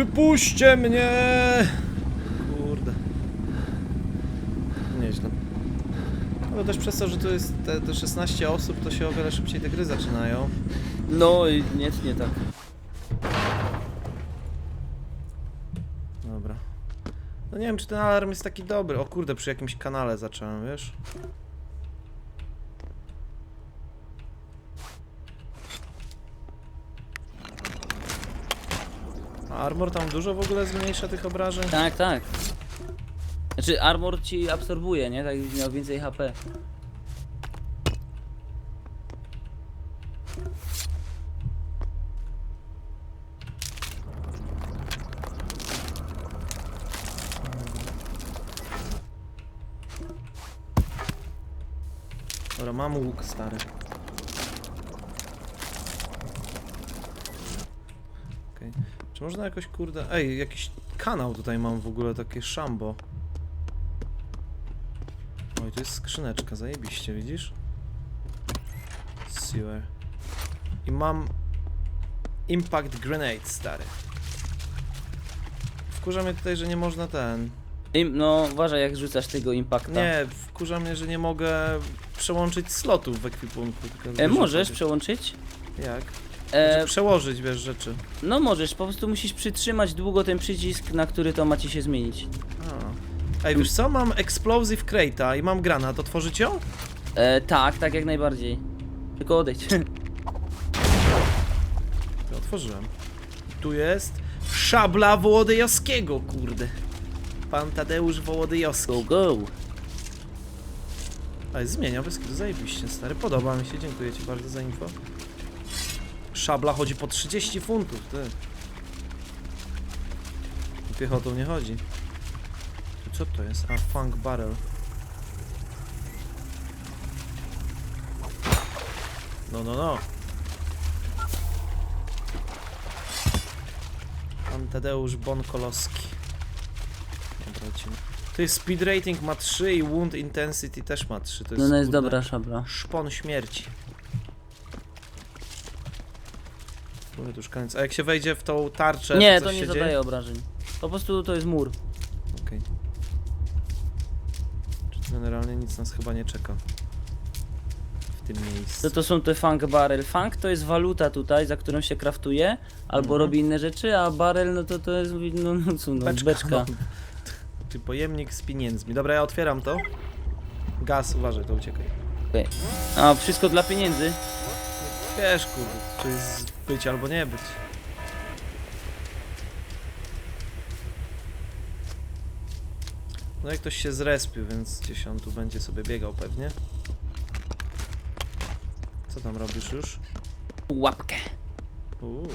Wypuśćcie mnie! Kurde. Nieźle. Ale też przez to, że tu jest te, te 16 osób, to się o wiele szybciej te gry zaczynają. No i nie, nie tak. Dobra. No nie wiem, czy ten alarm jest taki dobry. O kurde, przy jakimś kanale zacząłem, wiesz? Armor tam dużo w ogóle zmniejsza tych obrażeń? Tak, tak. Znaczy armor ci absorbuje, nie? Tak miał więcej HP. Dobra, mam łuk stary. Okej. Czy można jakoś kurde... Ej, jakiś kanał tutaj mam w ogóle, takie szambo. Oj, tu jest skrzyneczka, zajebiście, widzisz? Sewer. I mam... Impact Grenade, stary. Wkurza mnie tutaj, że nie można ten... Im, no uważaj jak rzucasz tego impakta. Nie, wkurza mnie, że nie mogę przełączyć slotów w ekwipunku. E, możesz że- przełączyć? Jak? Znaczy przełożyć, wiesz, rzeczy. no możesz, po prostu musisz przytrzymać długo ten przycisk, na który to ma ci się zmienić. A. Ej, wiesz co? Mam Explosive Crate'a i mam granat. Otworzyć ją? E, tak, tak jak najbardziej. Tylko odejdź. To otworzyłem. Tu jest szabla Wołodyjowskiego, kurde. Pan Tadeusz Wołodyjowski. Go, go. Ale zmienia bez zajebiście, stary. Podoba mi się, dziękuję ci bardzo za info. Szabla chodzi po 30 funtów, ty. Piechotą nie chodzi. Co to jest? A, funk barrel. No, no, no. Pan Tadeusz Bonkolowski. Dobra, lecimy. Jest speed rating ma 3 i wound intensity też ma 3. To jest, No, no jest kurde, dobra szabla. Szpon śmierci. To już koniec. A jak się wejdzie w tą tarczę, Nie, to, to coś nie się zadaje dzieje? obrażeń. Po prostu to jest mur. Okej. Generalnie nic nas chyba nie czeka. W tym miejscu. To, to są te funk barrel. Funk to jest waluta tutaj, za którą się kraftuje, albo Mhm. robi inne rzeczy, a barrel no to to jest no, no, co, no, beczka. No. Czy pojemnik z pieniędzmi. Dobra, ja otwieram to. Gaz, uważaj, to uciekaj. A wszystko dla pieniędzy. Wiesz, kurde, czy jest być albo nie być. No jak ktoś się zrespił, więc gdzieś on tu będzie sobie biegał pewnie. Co tam robisz już? Łapkę. Uuu.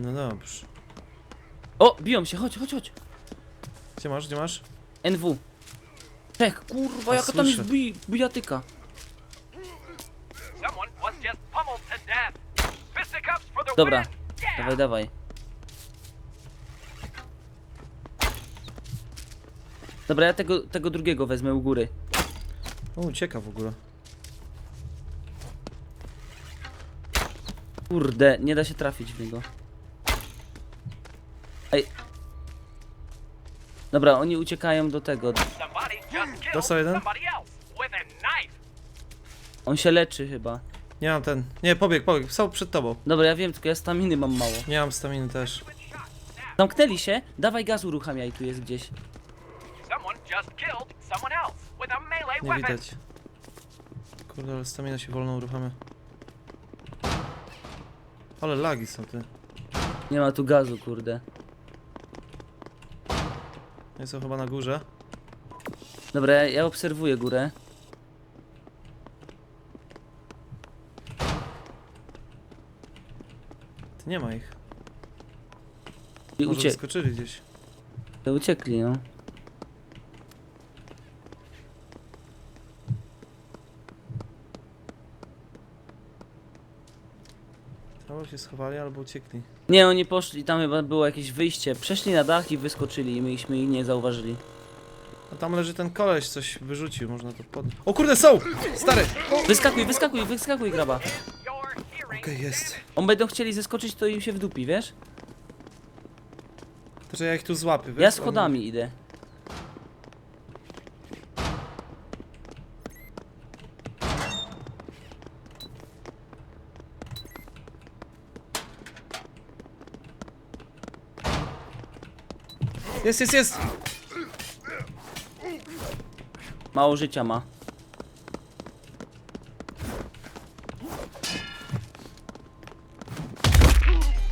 No dobrze. O, biją się, chodź, chodź, chodź. Gdzie masz, gdzie masz? NW. Czech, kurwa, A, jaka tam jest słyszę. bij, bijatyka. Someone was just pummeled to death. Fisticuffs for the Dobra, win! Yeah! dawaj, dawaj. Dobra, ja tego, tego drugiego wezmę u góry. O, ucieka w ogóle. Kurde, nie da się trafić w niego. Ej. Dobra, oni uciekają do tego. Somebody Dostał jeden? On się leczy chyba. Nie mam ten. Nie, pobieg, pobieg. Są przed tobą. Dobra, ja wiem, tylko ja staminy mam mało. Nie mam staminy też. Zamknęli się? Dawaj gaz uruchamiaj, tu jest gdzieś. Nie widać. Kurde, ale stamina się wolno uruchamia. Ale lagi są ty. Nie ma tu gazu, kurde. Nie są chyba na górze. Dobra, ja, obserwuję górę. Ty nie ma ich. I Może wyskoczyli gdzieś. uciekli, no. Albo się schowali, albo uciekli. Nie, oni poszli, tam chyba było jakieś wyjście. Przeszli na dach i wyskoczyli i myśmy ich nie zauważyli. A tam leży ten koleś, coś wyrzucił, można to podnieść. O kurde, są! Stary! Wyskakuj, wyskakuj, wyskakuj, graba. Jest. On będą chcieli zeskoczyć, to im się wdupi, wiesz? To, że ja ich tu złapię, wiesz? Ja schodami idę. Jest, jest, jest! Mało życia ma.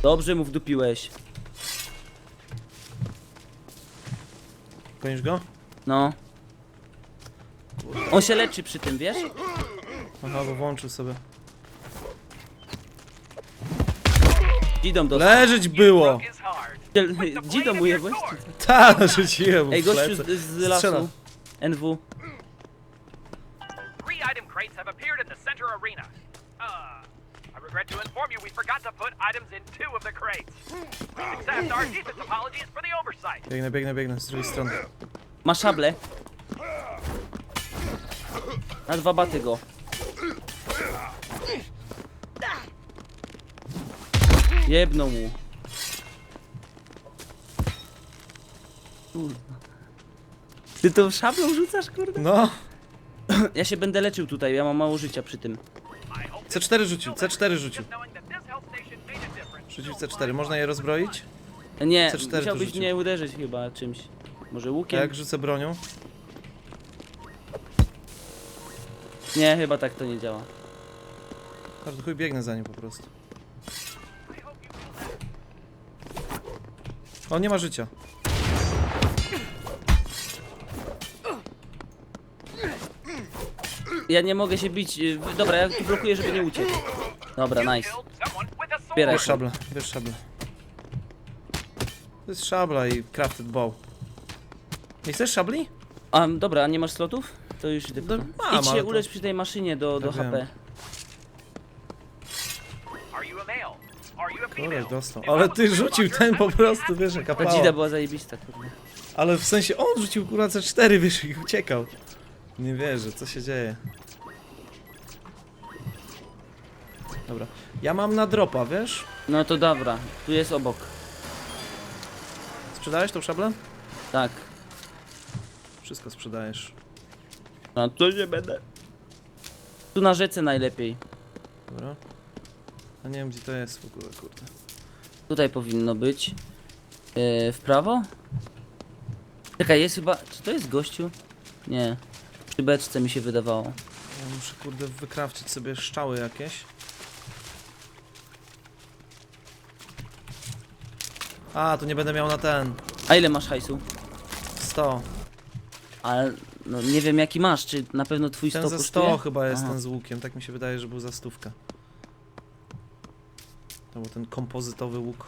Dobrze mu wdupiłeś. Gonisz go? No. On się leczy przy tym, wiesz? Aha, bo włączył sobie. Dzidą do... Leżeć było! je właśnie. Ta, rzuciłem mu Ej, w gościu plecy. z, z lasu. Strzela. NW. Biegnę, biegnę, biegnę, z drugiej strony. Ma szable. Na dwa baty go. Jebną mu. Kurwa. Ty to szablą rzucasz, kurde? No! Ja się będę leczył tutaj, ja mam mało życia przy tym. I hope this C4 rzucił, C4 rzucił. Rzucił C4, można je rozbroić? Nie, C4 to musiałbyś rzucił. mnie uderzyć chyba czymś. Może A łukiem? jak rzucę bronią? Nie, chyba tak to nie działa. Każdy chuj biegnę za nim po prostu. On nie ma życia. Ja nie mogę się bić. y, Dobra, ja tu blokuję, żeby nie uciekł. Dobra, nice. Zbieraj. Bierz szablę, bierz szablę. To jest szabla i crafted bow. Nie chcesz szabli? A, dobra, a nie masz slotów? To już idę. No, mam, Idź ale się to- ulecz przy tej maszynie do, do wiem. HP. Koleś female? dostał. Ale ty rzucił ten po prostu, wiesz, jaka Ta dzida była zajebista, kurde. Ale w sensie on rzucił kurwa C4, wiesz, i uciekał. Nie wierzę, co się dzieje. Dobra. Ja mam na dropa, wiesz? No to dobra, tu jest obok. Sprzedałeś tą szablę? Tak. Wszystko sprzedajesz. No to się będę. Tu na rzece najlepiej. Dobra. A nie wiem gdzie to jest w ogóle, kurde. Tutaj powinno być. Yy, w prawo? Czekaj, jest chyba. Czy to jest gościu? Nie. Przy beczce mi się wydawało. Ja muszę kurde wykrawcić sobie szczały jakieś. A, tu nie będę miał na ten. A ile masz hajsu? 100. Ale no, nie wiem jaki masz, czy na pewno twój Ten 100 za kosztuje? 100 chyba jest Aha. ten z łukiem, tak mi się wydaje, że był za stówkę. To był ten kompozytowy łuk.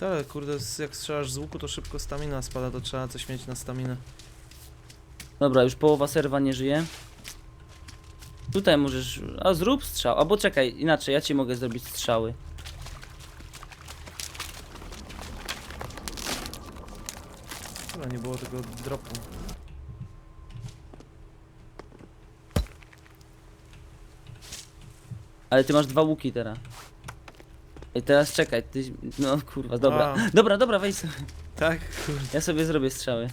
Tak, kurde, z- jak strzelasz z łuku, to szybko stamina spada, to trzeba coś mieć na staminę. Dobra, już połowa serwa nie żyje. Tutaj możesz. A zrób strzał. Albo czekaj, inaczej, ja ci mogę zrobić strzały. Chyba nie było tego dropu. Ale ty masz dwa łuki teraz. I teraz czekaj, ty. No kurwa, dobra. A. Dobra, dobra, wejdź sobie. Tak, kurde. Ja sobie zrobię strzały.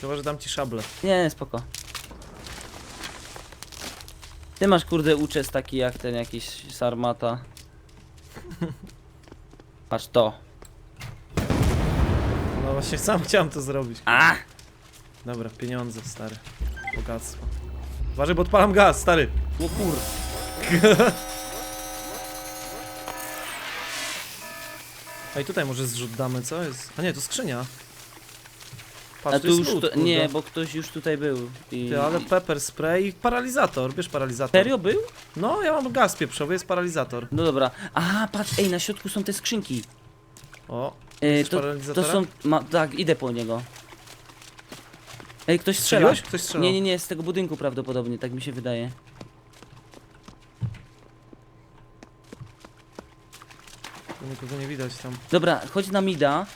Chyba, że dam ci szablę. Nie, spoko. Ty masz kurde uczes taki jak ten jakiś sarmata. Patrz to. Właśnie, sam chciałem to zrobić. A! Dobra, pieniądze, stary. Bogactwo. Uważaj, bo odpalam gaz, stary. O kur... A i tutaj może zrzut damy, co jest? A nie, to skrzynia. A Patrz, tu jest już to. Nie, bo ktoś już tutaj był. I... Ty, ale pepper spray i paralizator, bierz paralizator. Serio był? No, ja mam gaz pieprzowy, jest paralizator. No dobra. Aha, patrz, ej, na środku są te skrzynki. O, E, Chcesz to, to są. Ma, tak, idę po niego. Ej, ktoś strzela. strzeliłeś? Ktoś strzelał. Nie, nie, nie, z tego budynku prawdopodobnie, tak mi się wydaje. Tu Nikogo nie widać tam. Dobra, chodź na mida.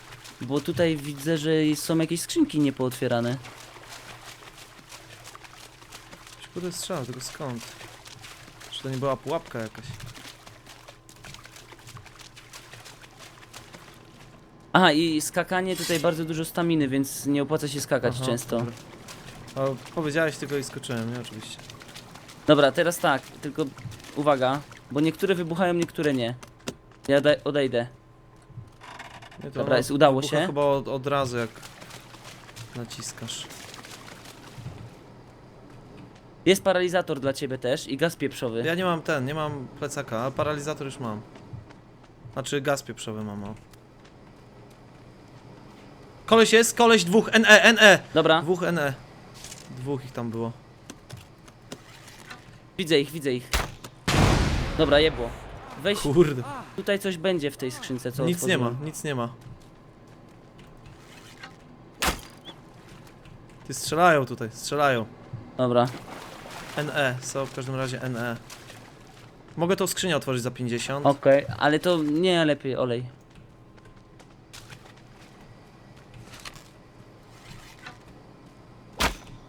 Bo tutaj widzę, że są jakieś skrzynki niepootwierane. Kurde strzał, tylko skąd? Czy to nie była pułapka jakaś? Aha, i skakanie tutaj bardzo dużo staminy, więc nie opłaca się skakać Aha, często. dobra. O, powiedziałeś tylko i skoczyłem, nie? Oczywiście. Dobra, teraz tak, tylko uwaga, bo niektóre wybuchają, niektóre nie. Ja odejdę. Nie, Dobra, ono jest, udało wybucha się. chyba od, od razu jak naciskasz. Jest paralizator dla ciebie też i gaz pieprzowy. Ja nie mam ten, nie mam plecaka, a paralizator już mam. Znaczy gaz pieprzowy mam, o. Koleś jest, koleś dwóch, NE, NE! Dobra, Dwóch NE. Dwóch ich tam było. widzę ich, widzę ich. Dobra, jebło. Weź, Kurde. tutaj coś będzie w tej skrzynce, co Nic nie ma, otworzyłem. nic nie ma. Ty strzelają tutaj, strzelają. Dobra, NE, są w każdym razie NE. Mogę tą skrzynię otworzyć za 50. okej, ale to nie lepiej olej.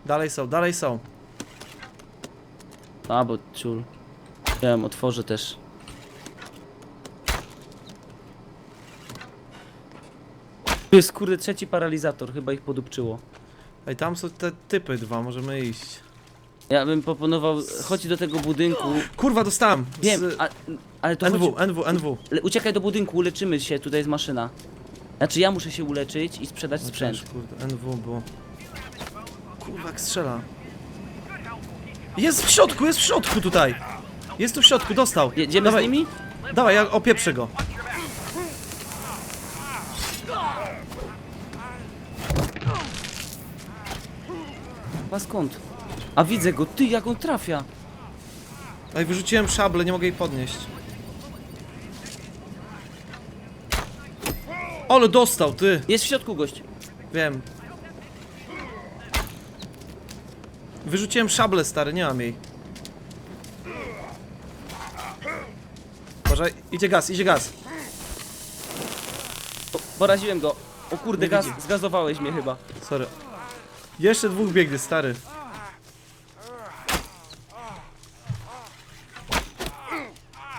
Dalej są, dalej są. A, bo ciul. Ją otworzę też. Tu jest kurde trzeci paralizator, chyba ich podupczyło. Ej, tam są te typy dwa, możemy iść. Ja bym proponował, chodź do tego budynku. Kurwa, dostałem! Z Wiem, a, ale to chodź, NW, NW, NW. le, uciekaj do budynku, uleczymy się, tutaj jest maszyna. Znaczy ja muszę się uleczyć i sprzedać sprzęt. Chociaż, Kurde, NW było. Kurwa, jak strzela. Jest w środku, jest w środku tutaj! Jest tu w środku, dostał. Jedziemy Dawaj, z nimi? Dawaj, ja opieprzę go. A skąd? A widzę go, ty jak on trafia. Ej, wyrzuciłem szablę, nie mogę jej podnieść. Ale dostał, ty! Jest w środku gość. Wiem. Wyrzuciłem szablę, stary, nie mam jej. Uważaj, idzie gaz, idzie gaz. Poraziłem go. O kurde, Nie gaz, widzi. zgazowałeś mnie chyba. Sorry. Jeszcze dwóch biegnie, stary.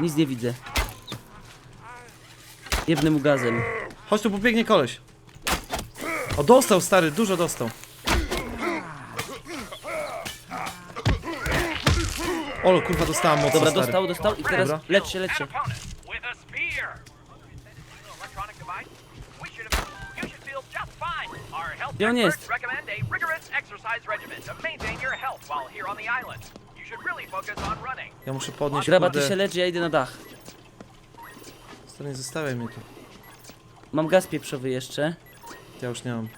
Nic nie widzę. Jebnę mu gazem. Chodź tu, pobiegnie koleś. O, dostał, stary, dużo dostał. Olo, kurwa, dostałem mocno, Dobra, stary. dostał, dostał i teraz Dobra. lecz się, lecz się. Gdzie on jest? Ja muszę podnieść, Graba, ty kurde. się lecz, ja idę na dach. Stary, nie zostawiaj mnie tu. Mam gaz pieprzowy jeszcze. Ja już nie mam.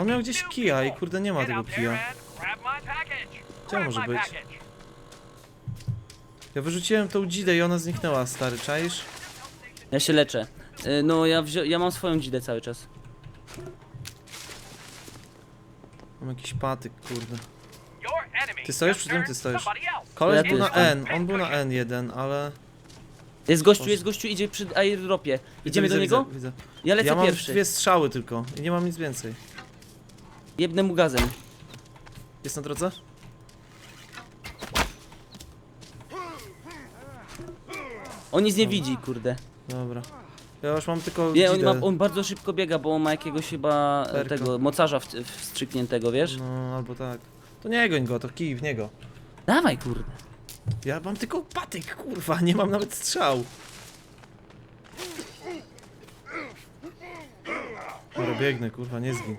On miał gdzieś kija i kurde nie ma tego kija. and Grab my package. Gdzie Grab może my być? package. Ja wyrzuciłem tą dzidę i ona zniknęła, stary, czaisz? Ja się leczę. Y, No, ja, ja mam swoją dzidę cały czas. Mam jakiś patyk, kurde. Ty stoisz przy tym, ty stoisz. Koleś Ja był na. N, on był na N1, ale... Jest gościu, jest gościu, idzie przy airdropie. Idziemy do niego? Widzę, widzę. Ja lecę Ja mam pierwszy. dwie strzały tylko i nie mam nic więcej. Jebnę mu gazem. Jest na drodze? On nic nie widzi, kurde. Dobra. Ja już mam tylko Nie, on, dzidę. ma, on bardzo szybko biega, bo on ma jakiegoś chyba e, Perka. tego mocarza w, wstrzykniętego, wiesz? No, albo tak. To nie goń go, to kij w niego. Dawaj, kurde. Ja mam tylko patyk, kurwa, nie mam nawet strzał. Dobra, biegnę, kurwa, nie zgin.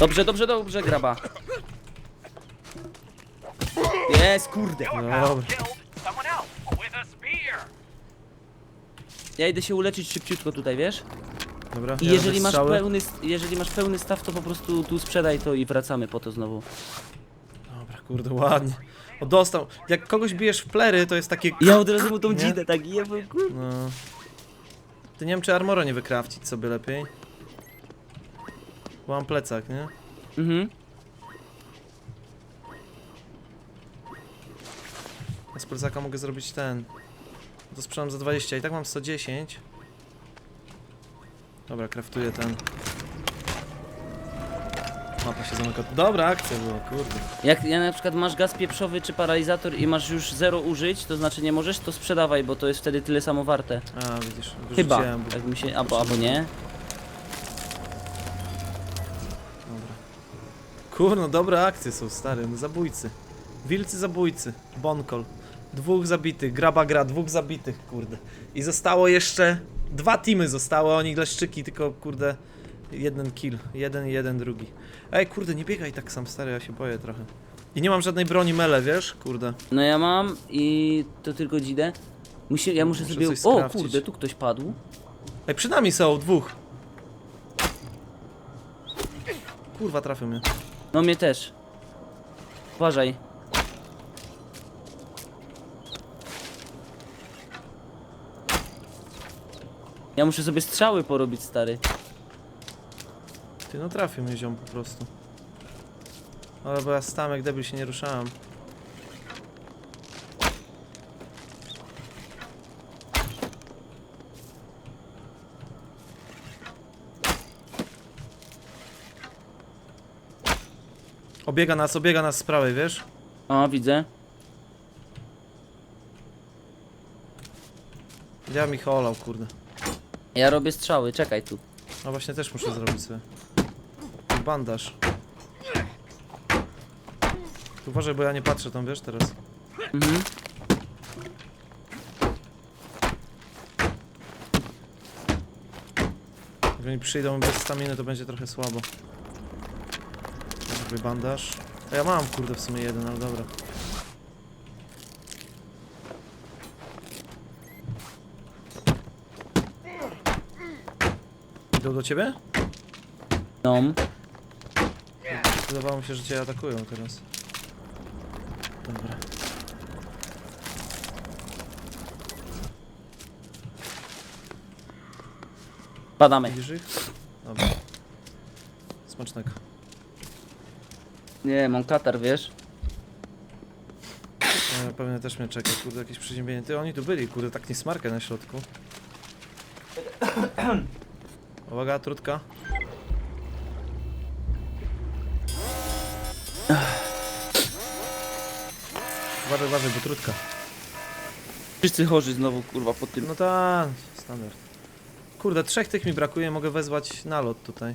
Dobrze, dobrze, dobrze, graba. Jest, kurde. No dobra. Ja idę się uleczyć szybciutko tutaj, wiesz? Dobra, I ja jeżeli robię masz, strzały. pełny, jeżeli masz pełny staw, to po prostu tu sprzedaj to i wracamy po to znowu. Dobra, kurde, ładnie. O, dostał. Jak kogoś bijesz w plery, to jest takie... Ja od razu mu tą Nie? dzidę tak kur... No. Ty nie wiem, czy armora nie wykrawcić sobie lepiej. Bo mam plecak, nie? Mhm. Ja z plecaka mogę zrobić ten. To sprzedam za 20, i tak mam 110. Dobra, kraftuję ten. Mapa się zamyka. Dobra, akcja była, kurde. Jak ja na przykład masz gaz pieprzowy czy paralizator i masz już zero użyć, to znaczy nie możesz, to sprzedawaj, bo to jest wtedy tyle samo warte. A, widzisz, Chyba. wyrzuciłem, bo... Tak mi się, albo, albo nie. Dobra. Kurno, dobre akcje są, stary, no zabójcy. Wilcy zabójcy, Bonkol. Dwóch zabitych, graba gra, dwóch zabitych, kurde. I zostało jeszcze... Dwa teamy zostały, oni gleszczyki, tylko kurde... Jeden kill, jeden i jeden drugi. Ej, kurde, nie biegaj tak sam, stary, ja się boję trochę. I nie mam żadnej broni mele, wiesz, kurde. No ja mam i to tylko dzidę. Musi, ja muszę Muszę sobie... O kurde, tu ktoś padł. Ej, przy nami są, dwóch. Kurwa, trafił mnie. No mnie też. Uważaj. Ja muszę sobie strzały porobić, stary. Ty, no trafił mnie ziom po prostu. Ale bo ja stałem jak debil się nie ruszałem. Obiega nas, obiega nas z prawej, wiesz? O, widzę. Ja mi olał, kurde. Ja robię strzały, czekaj tu. No właśnie też muszę zrobić sobie. Bandaż. Tu Uważaj, bo ja nie patrzę tam, wiesz, teraz. Mhm. Jak oni przyjdą bez staminy, to będzie trochę słabo. Zrobię bandaż. A ja mam, kurde, w sumie jeden, ale dobra. Idą do ciebie? No. Wydawało mi się, że cię atakują teraz. Dobra. Padamy. Widzisz ich? Dobra. Smacznego. Nie, mam katar, wiesz? E, pewnie też mnie czeka, kurde, jakieś przeziębienie. Ty, oni tu byli, kurde, tak nie smarkę na środku. Uwaga, trutka. Uważaj, uważaj, bo trutka. Wszyscy chorzy znowu, kurwa, po tym. No tak, standard. Kurde, trzech tych mi brakuje, mogę wezwać nalot tutaj.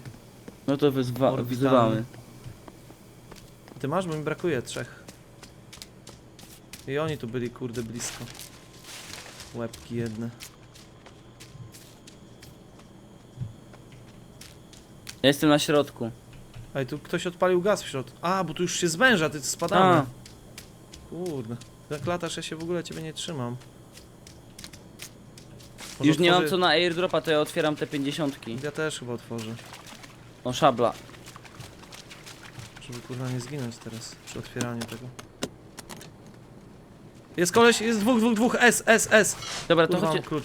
No to wyzwa Orbitalny. wzywamy. Ty masz, bo mi brakuje trzech. I oni tu byli, kurde, blisko. Łebki jedne. Ja jestem na środku. Ej, tu ktoś odpalił gaz w środku. A, bo tu już się zwęża, ty spadamy. A, Kurde. Jak latasz, ja się w ogóle ciebie nie trzymam. Może już nie mam otworzy- co na airdropa, to ja otwieram te 50. Ja też chyba otworzę. O, szabla. Żeby kurwa nie zginąć teraz przy otwieraniu tego. Jest koleś, jest dwóch, dwóch, dwóch, S, S, S. Dobra, to Kurwa, mam chodźcie. klucz.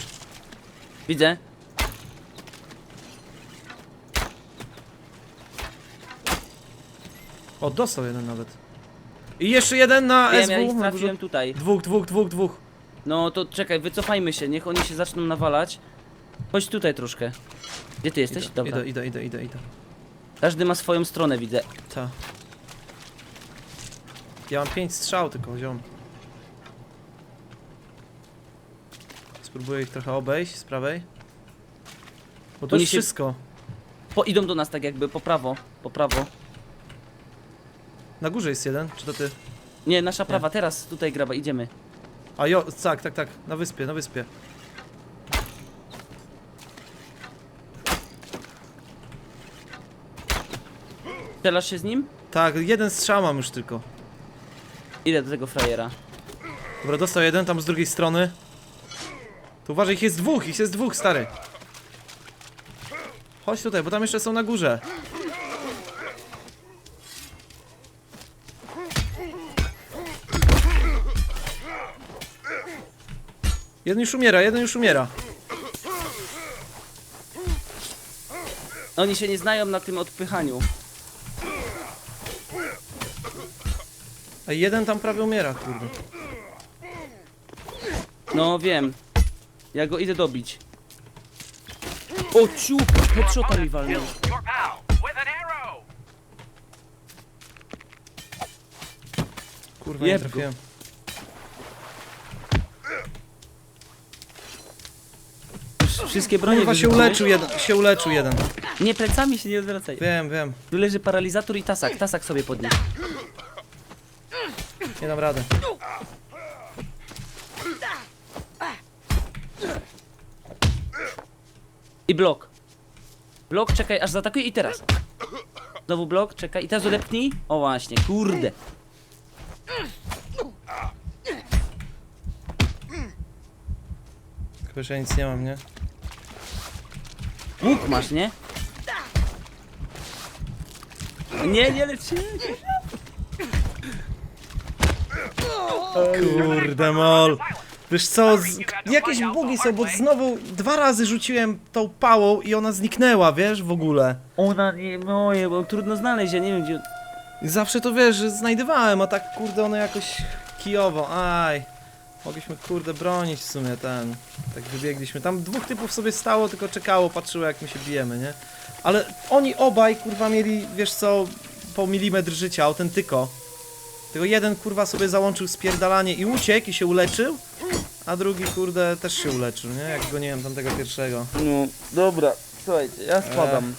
Widzę. O, dostał jeden nawet. I jeszcze jeden na Wiem, SW. ja ich na górze. trafiłem tutaj. Dwóch, dwóch, dwóch, dwóch. No to czekaj, wycofajmy się, niech oni się zaczną nawalać. Chodź tutaj troszkę. Gdzie ty jesteś? Idę, Dobra. idę, idę, idę, idę, idę. Każdy ma swoją stronę, widzę. Ta. Ja mam pięć strzał tylko, ziom. Spróbuję ich trochę obejść z prawej. Bo to Oni jest się- wszystko. Po, idą do nas tak jakby, po prawo, po prawo. Na górze jest jeden, czy to ty? Nie, nasza prawa, teraz tutaj graba, idziemy. A jo, tak, tak, tak, na wyspie, na wyspie. Strzelasz się z nim? Tak, jeden strzał mam już tylko. Idę do tego frajera. Dobra, dostał jeden tam z drugiej strony. Tu uważaj, ich jest dwóch, ich jest dwóch, stary. Chodź tutaj, bo tam jeszcze są na górze. Jeden już umiera, jeden już umiera. Oni się nie znają na tym odpychaniu. A jeden tam prawie umiera, kurde. No wiem. Ja go idę dobić. O ciu! Headshota mi walnął. Kurwa, nie Jeb go. trafiłem. Wszystkie bronie Kurwa, się uleczył jeden, się uleczył jeden. Nie, plecami się nie odwracaj. Wiem, wiem. Tu leży paralizator i tasak. Tasak sobie podnieś. Nie dam rady. I blok. Blok, czekaj, aż zaatakuje i teraz. Znowu blok, czekaj, i teraz odepnij. O właśnie, kurde. Chyba, że ja nic nie mam, nie? Łuk masz, nie? Nie, nie lecz się. Kurde mol. Wiesz co, z... jakieś bugi są, bo znowu dwa razy rzuciłem tą pałą i ona zniknęła, wiesz, w ogóle. Ona nie moje, bo trudno znaleźć, ja nie wiem gdzie... I zawsze to wiesz, że znajdowałem, a tak kurde ono jakoś kijowo, aj. Mogliśmy kurde bronić w sumie ten. Tak wybiegliśmy. Tam dwóch typów sobie stało, tylko czekało, patrzyło jak my się bijemy, nie? Ale oni obaj kurwa mieli, wiesz co, po milimetr życia, autentyko. Tylko jeden kurwa sobie załączył spierdalanie i uciekł i się uleczył, a drugi kurde też się uleczył, nie? Jak go nie wiem tamtego pierwszego. No, dobra, słuchajcie, ja spadam.